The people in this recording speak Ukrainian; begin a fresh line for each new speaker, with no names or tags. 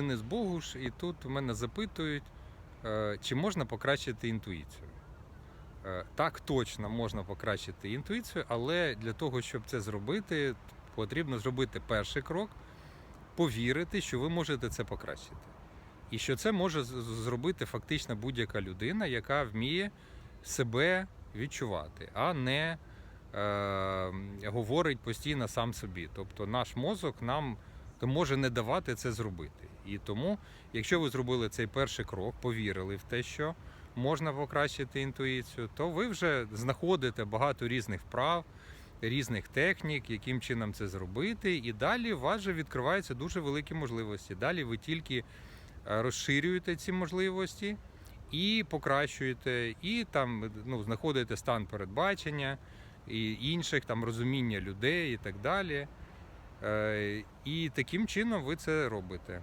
Денис Богуш, і тут мене запитують, е, чи можна покращити інтуїцію. Е, Так, точно можна покращити інтуїцію, але для того, щоб це зробити, потрібно зробити перший крок, повірити, що ви можете це покращити. І що це може зробити фактично будь-яка людина, яка вміє себе відчувати, а не е, говорить постійно сам собі. Тобто наш мозок нам може не давати це зробити. І тому, якщо ви зробили цей перший крок, повірили в те, що можна покращити інтуїцію, то ви вже знаходите багато різних вправ, різних технік, яким чином це зробити, і далі у вас же відкриваються дуже великі можливості. Далі ви тільки е, розширюєте ці можливості і покращуєте, і там ну, знаходите стан передбачення і інших там розуміння людей і так далі. Е, І таким чином ви це робите.